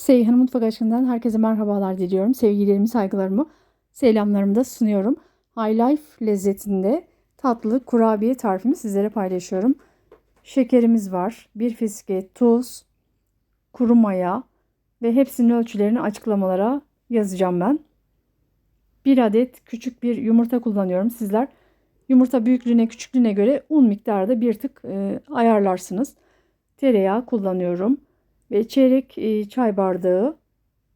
Seyhan Mutfak Aşkı'ndan herkese merhabalar diliyorum. Sevgilerimi, saygılarımı, selamlarımı da sunuyorum. High Life lezzetinde tatlı kurabiye tarifimi sizlere paylaşıyorum. Şekerimiz var, bir fiske tuz, kuru maya ve hepsinin ölçülerini açıklamalara yazacağım ben. Bir adet küçük bir yumurta kullanıyorum. Sizler yumurta büyüklüğüne küçüklüğüne göre un miktarı da bir tık e, ayarlarsınız. Tereyağı kullanıyorum ve çeyrek e, çay bardağı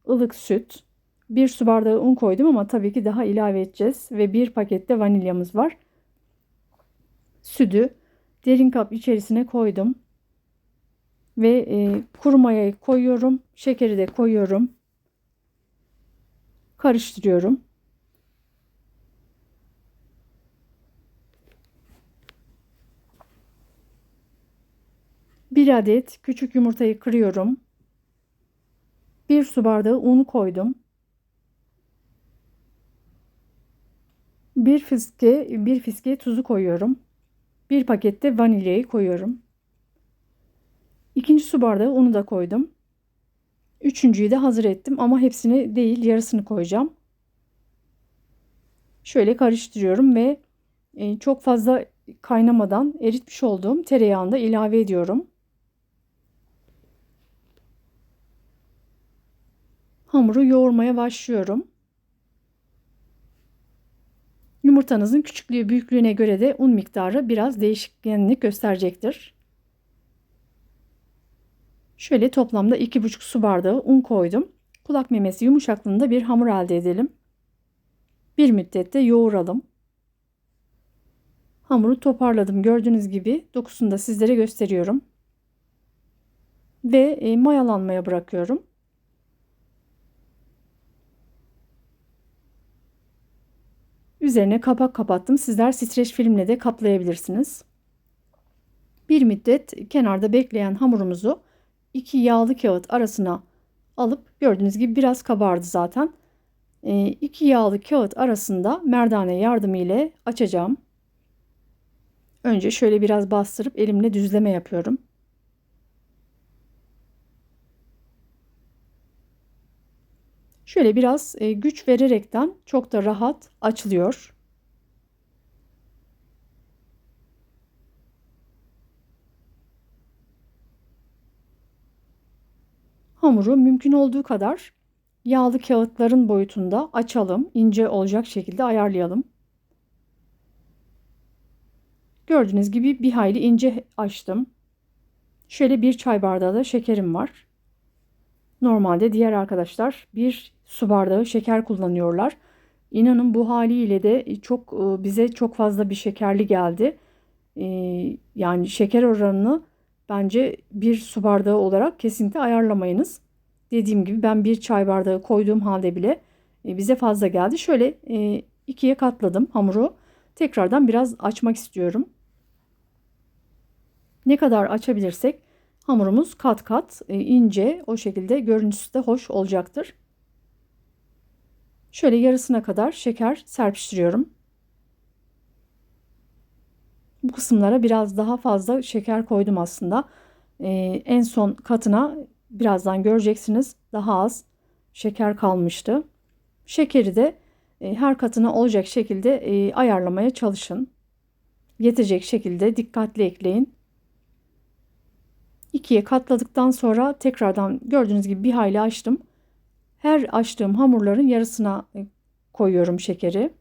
ılık süt, bir su bardağı un koydum ama tabii ki daha ilave edeceğiz ve bir pakette vanilyamız var. Sütü derin kap içerisine koydum ve e, kuru koyuyorum, şekeri de koyuyorum, karıştırıyorum. Bir adet küçük yumurtayı kırıyorum. Bir su bardağı un koydum. Bir fiske, bir fiske tuzu koyuyorum. Bir pakette vanilyayı koyuyorum. İkinci su bardağı unu da koydum. Üçüncüyü de hazır ettim ama hepsini değil yarısını koyacağım. Şöyle karıştırıyorum ve e, çok fazla kaynamadan eritmiş olduğum tereyağını da ilave ediyorum. Hamuru yoğurmaya başlıyorum. Yumurtanızın küçüklüğü büyüklüğüne göre de un miktarı biraz değişkenlik gösterecektir. Şöyle toplamda 2,5 su bardağı un koydum. Kulak memesi yumuşaklığında bir hamur elde edelim. Bir müddet de yoğuralım. Hamuru toparladım. Gördüğünüz gibi dokusunu da sizlere gösteriyorum. Ve e, mayalanmaya bırakıyorum. Üzerine kapak kapattım. Sizler streç filmle de kaplayabilirsiniz. Bir müddet kenarda bekleyen hamurumuzu iki yağlı kağıt arasına alıp gördüğünüz gibi biraz kabardı zaten. E, iki yağlı kağıt arasında merdane yardımı ile açacağım. Önce şöyle biraz bastırıp elimle düzleme yapıyorum. Şöyle biraz e, güç vererekten çok da rahat açılıyor. Hamuru mümkün olduğu kadar yağlı kağıtların boyutunda açalım. ince olacak şekilde ayarlayalım. Gördüğünüz gibi bir hayli ince açtım. Şöyle bir çay bardağı da şekerim var. Normalde diğer arkadaşlar bir su bardağı şeker kullanıyorlar. İnanın bu haliyle de çok e, bize çok fazla bir şekerli geldi. E, yani şeker oranını bence bir su bardağı olarak kesinlikle ayarlamayınız. Dediğim gibi ben bir çay bardağı koyduğum halde bile e, bize fazla geldi. Şöyle ikiye katladım hamuru. Tekrardan biraz açmak istiyorum. Ne kadar açabilirsek hamurumuz kat kat ince o şekilde görüntüsü de hoş olacaktır. Şöyle yarısına kadar şeker serpiştiriyorum. Bu kısımlara biraz daha fazla şeker koydum aslında. Ee, en son katına birazdan göreceksiniz daha az şeker kalmıştı. Şekeri de e, her katına olacak şekilde e, ayarlamaya çalışın. Yetecek şekilde dikkatli ekleyin. İkiye katladıktan sonra tekrardan gördüğünüz gibi bir hayli açtım. Her açtığım hamurların yarısına e, koyuyorum şekeri.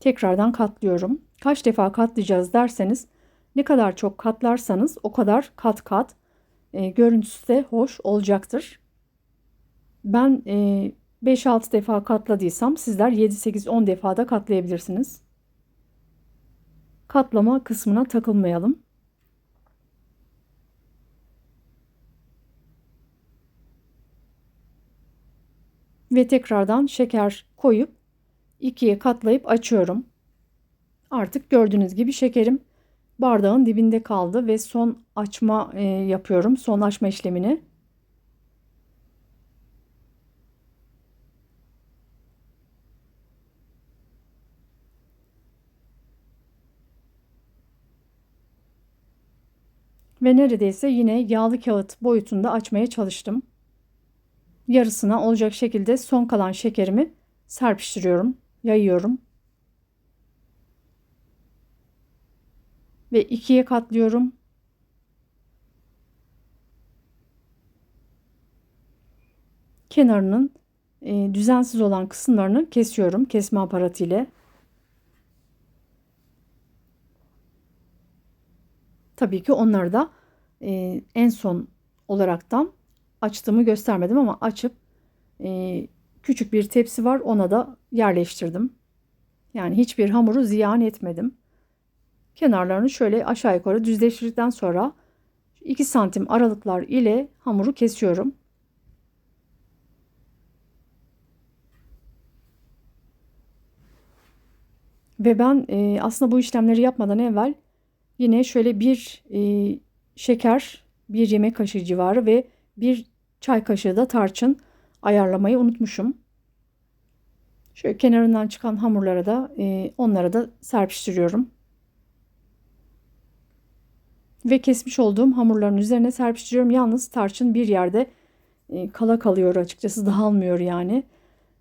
Tekrardan katlıyorum. Kaç defa katlayacağız derseniz ne kadar çok katlarsanız o kadar kat kat e, görüntüsü de hoş olacaktır. Ben e, 5-6 defa katladıysam sizler 7-8-10 defa da katlayabilirsiniz. Katlama kısmına takılmayalım. ve tekrardan şeker koyup ikiye katlayıp açıyorum. Artık gördüğünüz gibi şekerim bardağın dibinde kaldı ve son açma e, yapıyorum. Son açma işlemini. Ve neredeyse yine yağlı kağıt boyutunda açmaya çalıştım. Yarısına olacak şekilde son kalan şekerimi serpiştiriyorum, yayıyorum. Ve ikiye katlıyorum. Kenarının e, düzensiz olan kısımlarını kesiyorum kesme aparatı ile. Tabii ki onları da e, en son olaraktan açtığımı göstermedim ama açıp e, küçük bir tepsi var ona da yerleştirdim. Yani hiçbir hamuru ziyan etmedim. Kenarlarını şöyle aşağı yukarı düzleştirdikten sonra 2 santim aralıklar ile hamuru kesiyorum. Ve ben e, aslında bu işlemleri yapmadan evvel yine şöyle bir e, şeker, bir yemek kaşığı civarı ve bir çay kaşığı da tarçın ayarlamayı unutmuşum. Şöyle kenarından çıkan hamurlara da e, onlara da serpiştiriyorum. Ve kesmiş olduğum hamurların üzerine serpiştiriyorum. Yalnız tarçın bir yerde e, kala kalıyor açıkçası dağılmıyor yani.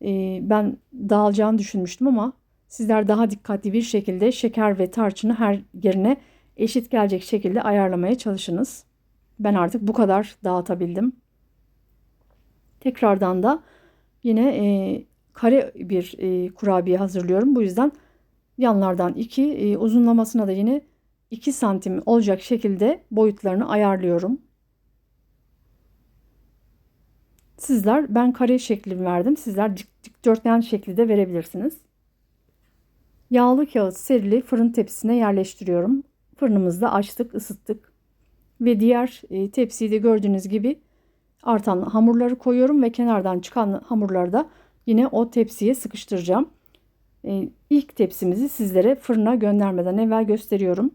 E, ben dağılacağını düşünmüştüm ama sizler daha dikkatli bir şekilde şeker ve tarçını her yerine eşit gelecek şekilde ayarlamaya çalışınız. Ben artık bu kadar dağıtabildim. Tekrardan da yine e, kare bir e, kurabiye hazırlıyorum. Bu yüzden yanlardan 2 e, uzunlamasına da yine 2 santim olacak şekilde boyutlarını ayarlıyorum. Sizler ben kare şekli verdim. Sizler dikdörtgen şekli de verebilirsiniz. Yağlı kağıt serili fırın tepsisine yerleştiriyorum. Fırınımızda açtık, ısıttık. Ve diğer e, tepsiyi de gördüğünüz gibi artan hamurları koyuyorum ve kenardan çıkan hamurları da yine o tepsiye sıkıştıracağım. E, ilk tepsimizi sizlere fırına göndermeden evvel gösteriyorum.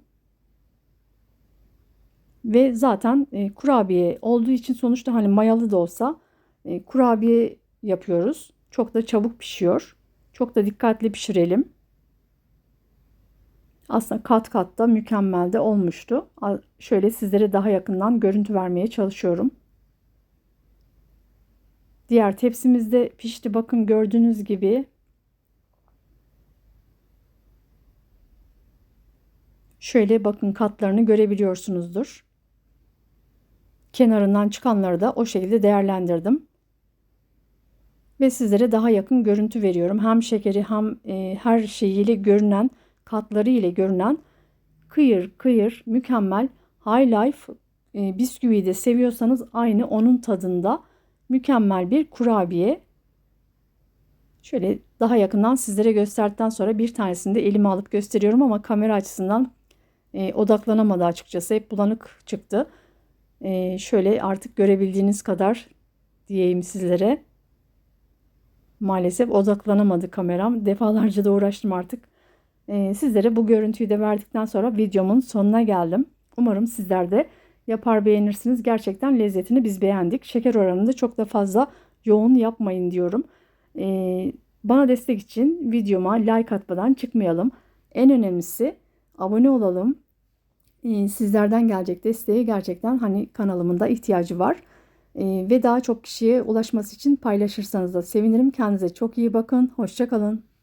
Ve zaten e, kurabiye olduğu için sonuçta hani mayalı da olsa kurabiye yapıyoruz. Çok da çabuk pişiyor. Çok da dikkatli pişirelim. Aslında kat kat da mükemmel de olmuştu. Şöyle sizlere daha yakından görüntü vermeye çalışıyorum. Diğer tepsimizde pişti. Bakın gördüğünüz gibi şöyle bakın katlarını görebiliyorsunuzdur. Kenarından çıkanları da o şekilde değerlendirdim. Ve sizlere daha yakın görüntü veriyorum. Hem şekeri hem e, her şeyiyle görünen katları ile görünen kıyır kıyır mükemmel High Life e, bisküviyi de seviyorsanız aynı onun tadında mükemmel bir kurabiye. Şöyle daha yakından sizlere gösterdikten sonra bir tanesini de elime alıp gösteriyorum ama kamera açısından e, odaklanamadı açıkçası. Hep bulanık çıktı. E, şöyle artık görebildiğiniz kadar diyeyim sizlere. Maalesef odaklanamadı kameram. Defalarca da uğraştım artık. E, sizlere bu görüntüyü de verdikten sonra videomun sonuna geldim. Umarım sizler de yapar beğenirsiniz. Gerçekten lezzetini biz beğendik. Şeker oranını da çok da fazla yoğun yapmayın diyorum. E, bana destek için videoma like atmadan çıkmayalım. En önemlisi abone olalım. E, sizlerden gelecek desteğe gerçekten hani kanalımın da ihtiyacı var. Ve daha çok kişiye ulaşması için paylaşırsanız da sevinirim. Kendinize çok iyi bakın. Hoşçakalın.